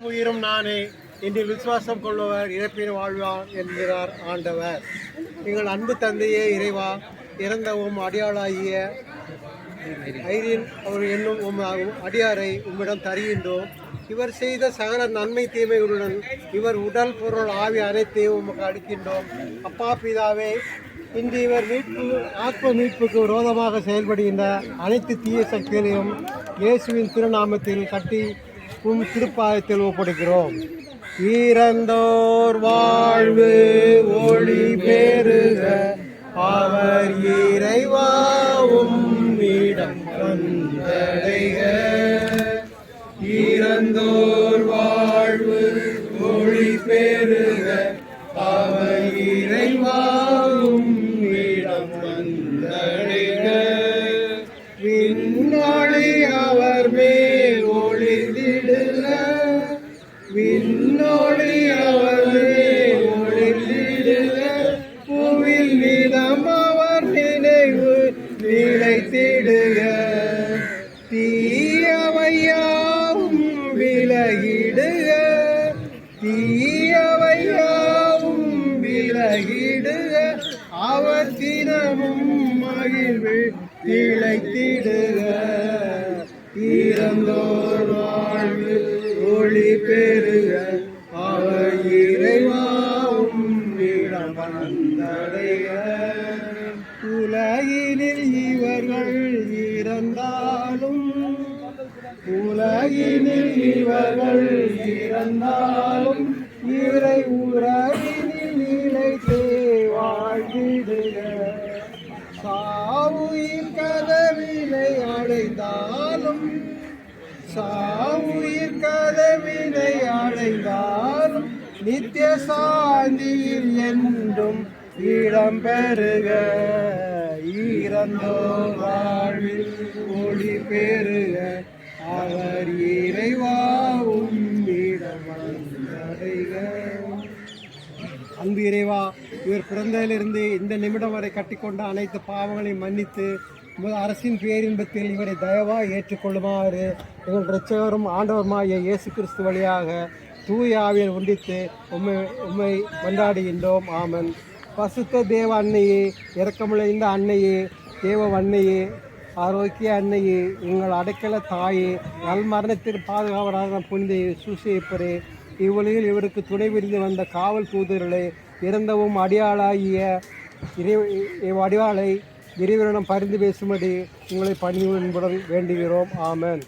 உயிரும் நானே. என்று விசுவாசம் கொள்பவர் இறப்பின் வாழ்வார் என்கிறார் ஆண்டவர். எங்கள் அன்பு தந்தையே இறைவா இறந்தவும் அடியாளாகிய ஐரின் அவர் என்னும் உம் அடியாரை உம்மிடம் தருகின்றோம். இவர் செய்த சகல நன்மை தீமைகளுடன் இவர் உடல் பொருள் ஆவி அனைத்தையும் உமக்கு அடுக்கின்றோம் அப்பா பிதாவே இன்று இவர் மீட்பு ஆத்ம மீட்புக்கு விரோதமாக செயல்படுகின்ற அனைத்து தீய சக்திகளையும் இயேசுவின் திருநாமத்தில் கட்டி உம் திருப்பாயத்தில் ஒப்படைக்கிறோம் இறந்தோர் வாழ்வு ஒளி பெருக அவர் இறைவாவும் இடம் விலகிடுக அவர் தினமும் மகிழ்வில் திளைத்திடுக. இறந்தோர் வாழ்வு ஒளி பெருக அவர் இறைவாவும் இடம் உலகினில் இவர்கள் இறந்தாலும் உலகினில் இவர்கள் இறந்தாலும் இறை உறவினில் சாவுயிர் கதவினை அடைந்தால் நித்திய சாந்தியில் என்றும் இடம் பெறுக. இறந்தோ வாழ்வில் ஒளி பெறுக. அவர் இறைவாவும் இடம் அன்பு இறைவா இவர் பிறந்ததிலிருந்து இந்த நிமிடம் வரை கட்டிக்கொண்ட அனைத்து பாவங்களையும் மன்னித்து அரசின் பேரின்பத்தில் இவரை தயவா ஏற்றுக்கொள்ளுமாறு எங்கள் இரட்சகரும் ஆண்டவருமாய இயேசு கிறிஸ்து வழியாக தூய ஆவியை ஒன்றித்து உம்மை உம்மை கொண்டாடுகின்றோம் ஆமன். பசுத்த தேவ அன்னையே இறக்கமுழைந்த அன்னையே தேவ அன்னையே ஆரோக்கிய அன்னையே எங்கள் அடைக்கல தாயே நல் மரணத்திற்கு பாதுகாவலான புனித சூசியப்பரே இவ்வுலகில் இவருக்கு துணை விரிந்து வந்த காவல் தூதர்களே இறந்தவும் அடியாளாகிய இறை இவ்வடியாளை இறைவனிடம் பரிந்து பேசும்படி உங்களை பணியுடன் வேண்டுகிறோம். ஆமன்.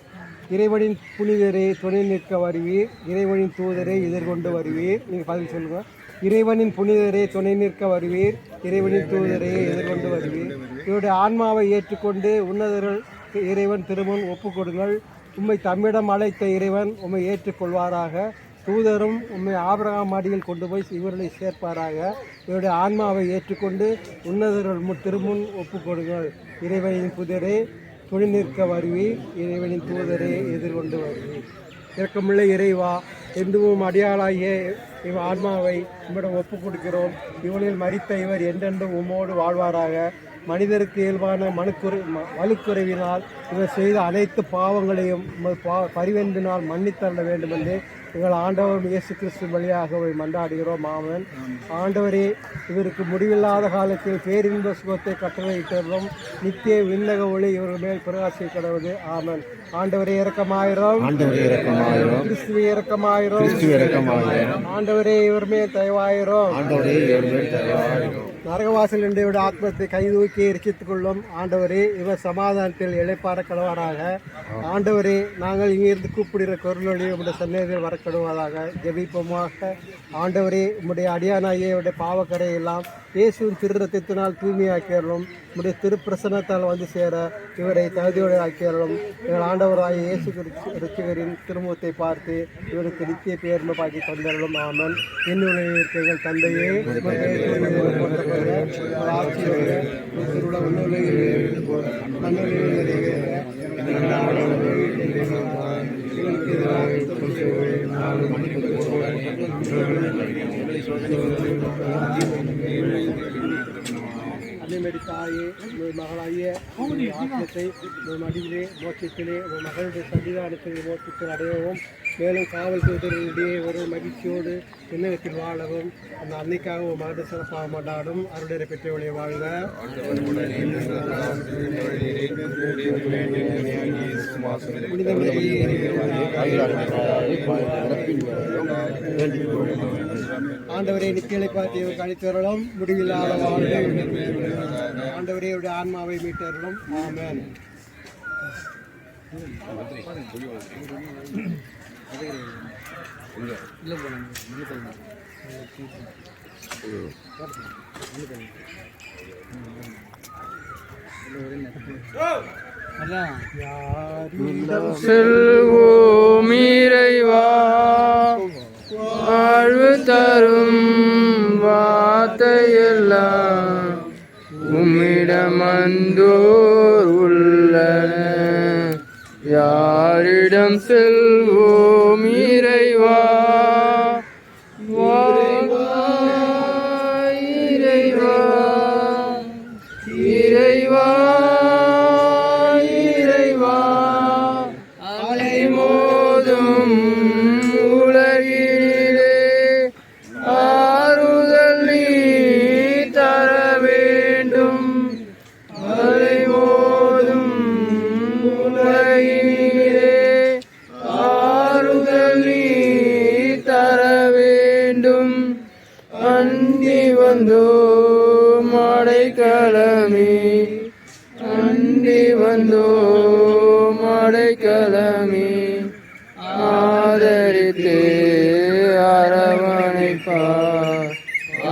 இறைவனின் புனிதரே துணை நிற்க வருவீர். இறைவனின் தூதரை எதிர்கொண்டு வருவீர். நீங்கள் பதில் சொல்லுங்க. இறைவனின் புனிதரே துணை நிற்க வருவீர். இறைவனின் தூதரை எதிர்கொண்டு வருவீர். இவருடைய ஆன்மாவை ஏற்றுக்கொண்டு உன்னதர்கள் இறைவன் திருமண் ஒப்புக் கொடுங்கள் உம்மை தம்மிடம் அழைத்த இறைவன் உம்மை ஏற்றுக்கொள்வாராக. தூதரும் உண்மை ஆபிரகாம் மாடியில் கொண்டு போய் இவர்களை சேர்ப்பாராக. இவருடைய ஆன்மாவை ஏற்றுக்கொண்டு உன்னதர்கள் திருமுன் ஒப்புக்கொடுங்கள் இறைவனின் புதரே துணி நிற்க வருவி. இறைவனின் தூதரே எதிர்கொண்டு வருவி. இறக்கமுள்ள இறைவா எந்துவும் அடியாளாகிய இவ ஆன்மாவை இவரிடம் ஒப்பு கொடுக்கிறோம். இவனில் மறித்த இவர் என்றென்றும் உம்மோடு வாழ்வாராக. மனிதருக்கு இயல்பான மனுக்குறை ம- வலுக்குறைவினால் இவர் செய்த அனைத்து பாவங்களையும் பா பரிவென்பினால் மன்னித்தள்ள வேண்டும் என்று எங்கள் ஆண்டவர் இயேசு கிறிஸ்து வழியாக இவை மன்றாடுகிறோம் ஆமன். ஆண்டவரே இவருக்கு முடிவில்லாத காலத்தில் பேரின்ப சுகத்தை கட்டளையிட்டதும் நித்திய விண்ணக ஒளி இவர்கள் மேல் கடவுது ஆமன். ஆண்டவரே இரக்கமாயிரும். கிறிஸ்துவே இரக்கமாயிரும். ஆண்டவரே இவர் மேல் தயவாயிரம். நரகவாசல் என்றவருடைய ஆத்மத்தை கைதூக்கி எரிச்சித்துக் கொள்ளும் ஆண்டவரே இவர் சமாதானத்தில் இழைப்பாட கடவாராக. ஆண்டவரே நாங்கள் இங்கிருந்து கூப்பிடுகிற குரலொளி உடைய சன்னதியில் வரக்கடுவதாக ஜெபிப்போமாக. ஆண்டவரே உம்முடைய அடியானாகிய இவருடைய பாவக்கரை எல்லாம் இயேசுவின் திரு ரத்தத்தினால் தூய்மையாக்கியறலும் உம்முடைய திருப்பிரசனத்தால் வந்து சேர இவரை தகுதியோடு ஆக்கியறலும் எங்கள் ஆண்டவராகிய இயேசு கிறிஸ்து- ரிச்சகரின் திருமுகத்தை பார்த்து இவருக்கு நித்திய பேர்மை பாக்கி தந்தரலும் ஆமன் என்னுடைய எங்கள் தந்தையே உமது பெயர் தாயே உங்கள் மகளாகிய உங்களுடைய ஆத்மத்தை உங்கள் மடியிலே மோட்சத்திலே உங்கள் மகளுடைய சன்னிதானத்திலே மோட்சத்தில் அடையவும் மேலும் காவல் தூதர்களிடையே ஒரு மகிழ்ச்சியோடு விண்ணகத்தில் வாழவும் அந்த அன்னைக்காக ஒரு மகத சிறப்பாக மாட்டாடும் அருடைய பெற்றவளை வாழ்க. புனித ஆண்டவரே நித்தியலை பார்த்து கழித்தருளும் முடிவில்லாத ஆண்டவரே அவருடைய ஆன்மாவை மீட்டருளும். ஆமென். யாரிடம் செல்வோம் இறைவா. தரும் வார்த்தையெல்லாம் உம்மிடமந்தோர் உள்ளன. யாரிடம் செல்வோம் இறைவா இறைவா?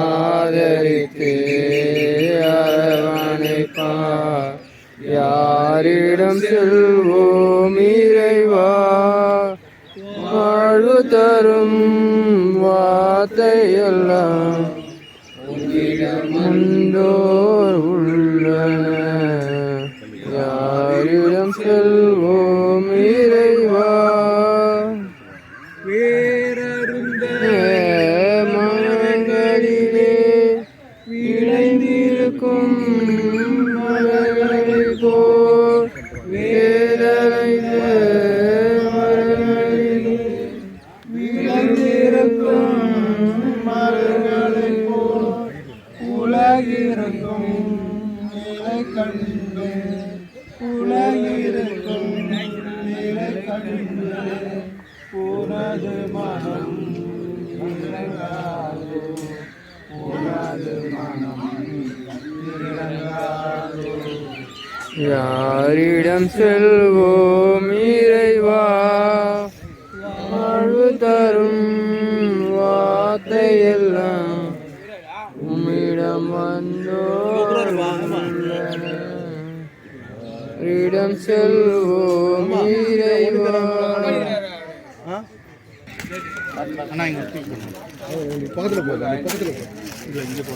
ஆதரித்து அரவணைப்பார் யாரிடம் செல்வோம் இறைவா? வாழ்வு தரும் வார்த்தையெல்லாம் முந்தோர் இடம் செல்வோம் இறைவா பக்கத்தில் போகுது பக்கத்தில் போ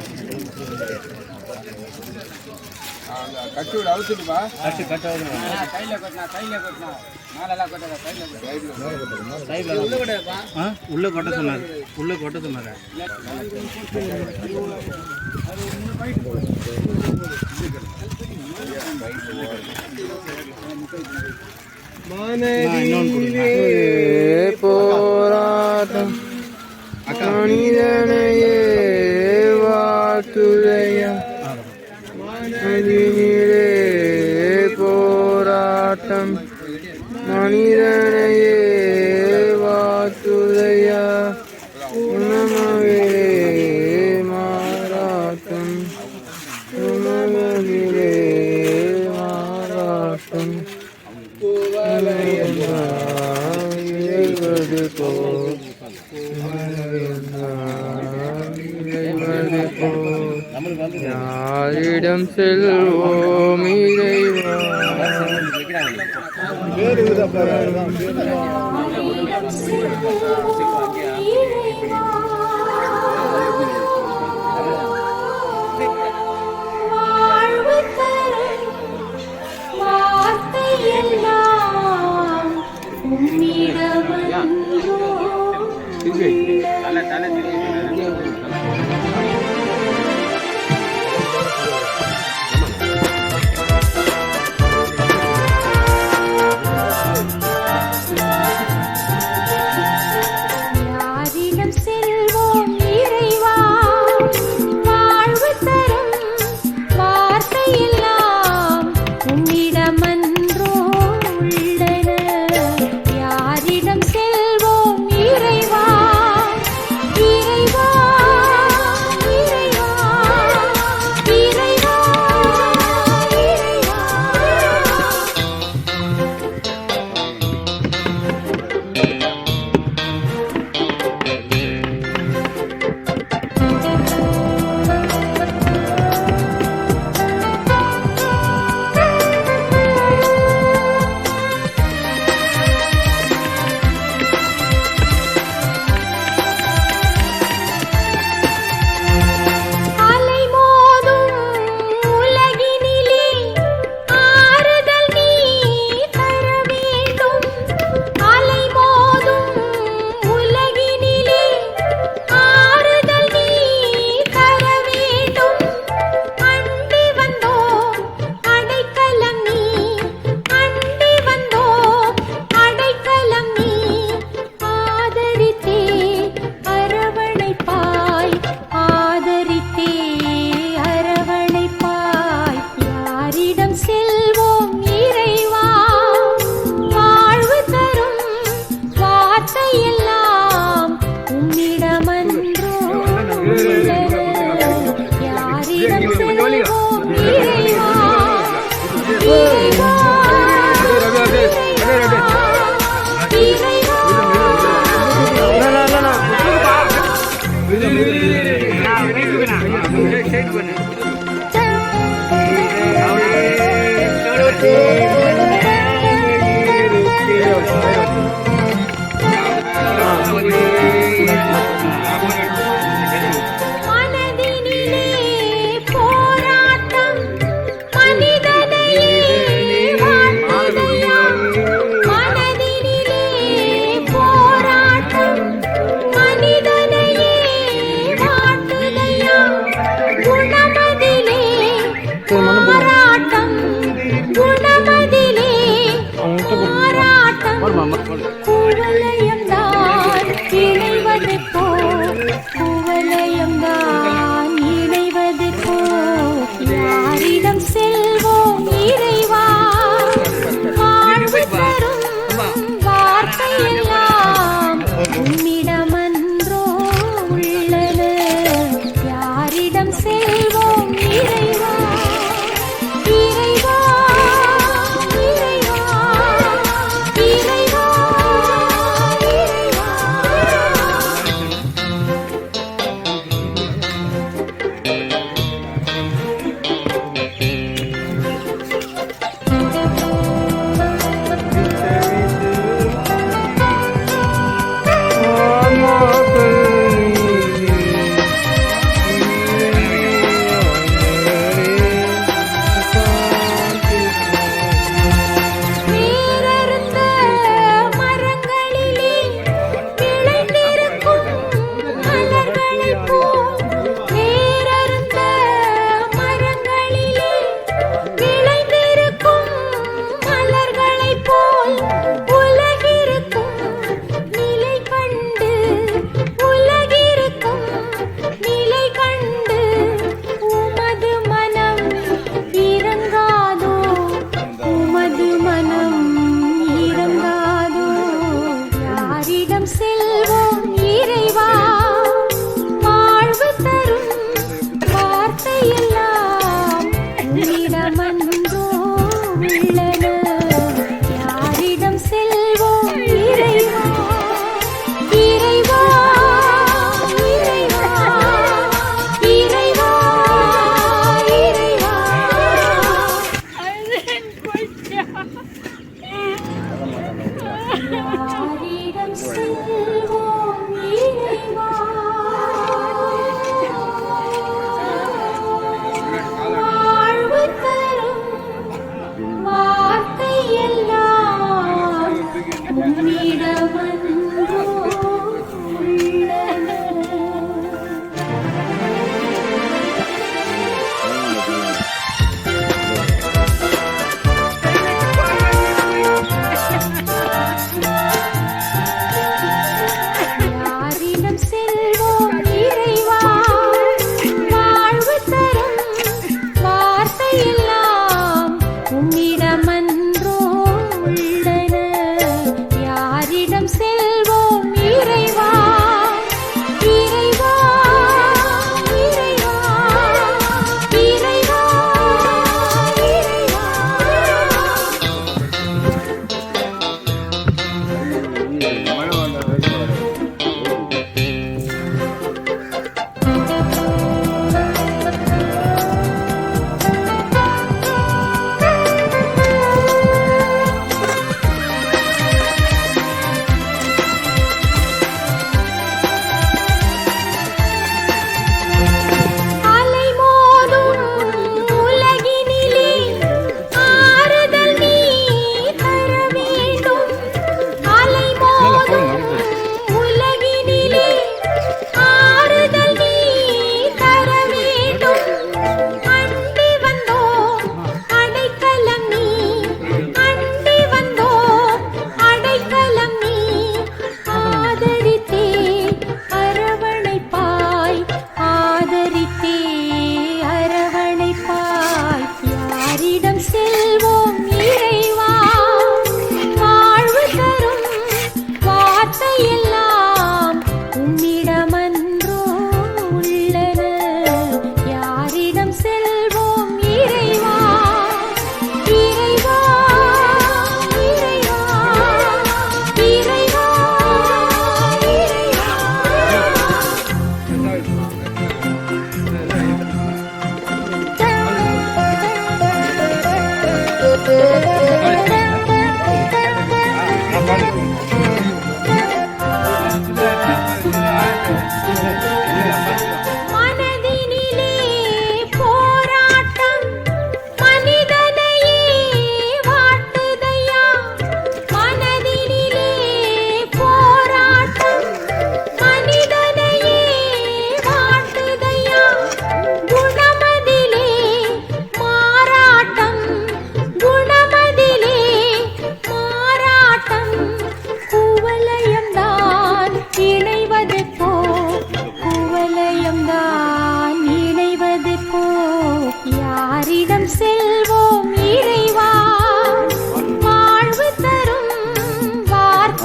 உள்ள கொட்ட சொன்னார் உள்ள கொட்ட சொன்னார் போராட்டம் மனிதனையே வாழ்த்துதையா மனிதனிலே போராட்டம் மனிதனையே யாரிடம் செல்வோம் இறைவா. வேறு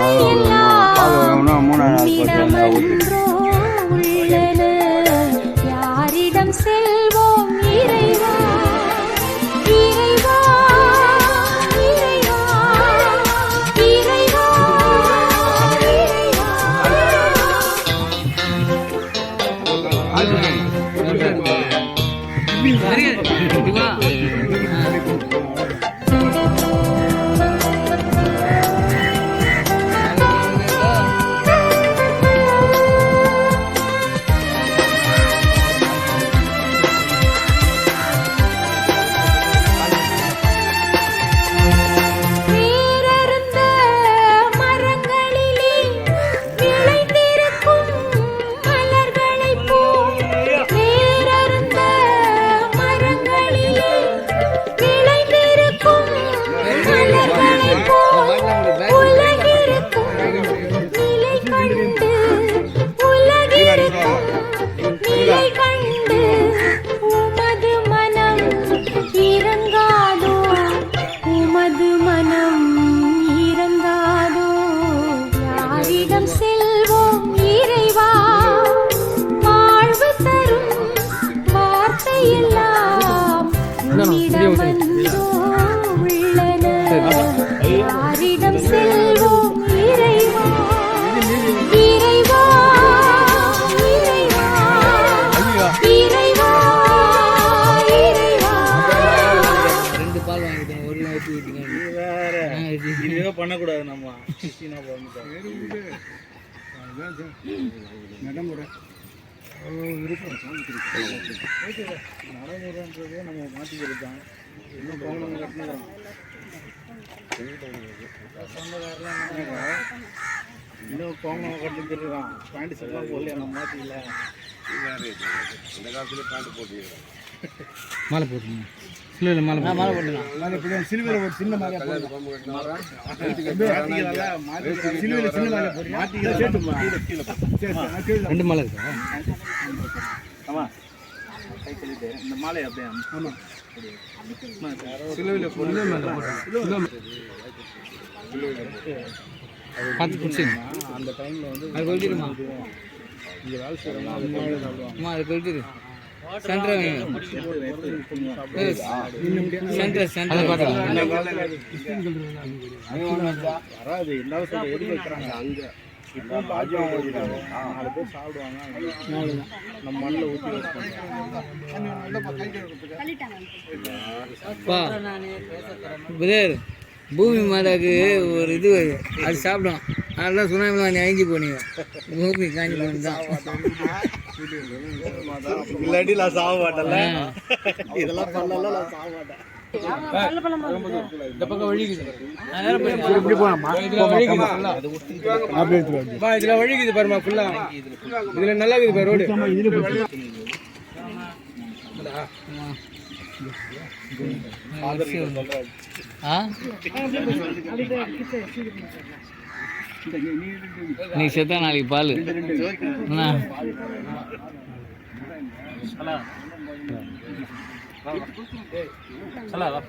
மூணாவது மூணாவது வார்த்தையெல்லாம் உன்னிடமன்றோ உள்ளன யாரிடம் செல்வோம்? இறைவா. இறைவா. இறைவா. இறைவா. இறைவா. ரெண்டு பால் வாங்கிட்டேன் ஒரு நாள் ஊற்றி வேற. இதுவே பண்ணக்கூடாது நம்ம. கிறிஸ்டினா பிறந்துட்டோம். நடைமுறை நடைமுறைன்றதே நம்ம மாற்றிக்கிறது தான் இன்னும் பவுனம் கட்டினோம் இன்னும் பவுனம் கட்டிட்டு இருக்கான் பேண்ட் ஷர்ட்லாம் போடலையா நம்ம மாற்றிக்கல மாலை போட்டுருங்க இல்லை இல்லை மாலை மாலை போட்டுக்கலாம் சிலுவையில் ஒரு சின்ன மாற்றிக்கலாம் சிலுவையில் சின்ன கீழே. தான். ரெண்டு மாலை இருக்கா? கை சொல்லிட்டு இந்த மாலை அப்படியே ஆமா. பார்த்து பிடிச்சிங்க அந்த டைமில் வந்து அது வேலை செய்யறவங்க அது அம்மா சென்டர் சென்டர் சென்டர் வராது இருந்தாலும் எதுக்கு வைக்கிறாங்க அங்க இப்போ பாஜி நாலு பேர் சாப்பிடுவாங்க. நம்ம மண்ணில் ஊற்றி வைப்பாங்க பா புதர் பூமி மாதாக்கு ஒரு இது அது சாப்பிடும். அதெல்லாம் சுனாமிலாம் நீ அழிஞ்சு போனீங்க. பூமி காஞ்சி போனது தான் இல்லாட்டி நான் சாக மாட்டேன்ல. இதெல்லாம் பண்ணல நான் சாக மாட்டேன். இந்த பக்கம் வழிக்குது இப்படி போலாமா இதுல வழிக்குது இதுல வழிக்குது பாருமா ஃபுல்லா இதுல நல்லா இருக்குது பாரு ரோடு நீ செத்தா நாளைக்கு பால் என்ன? चला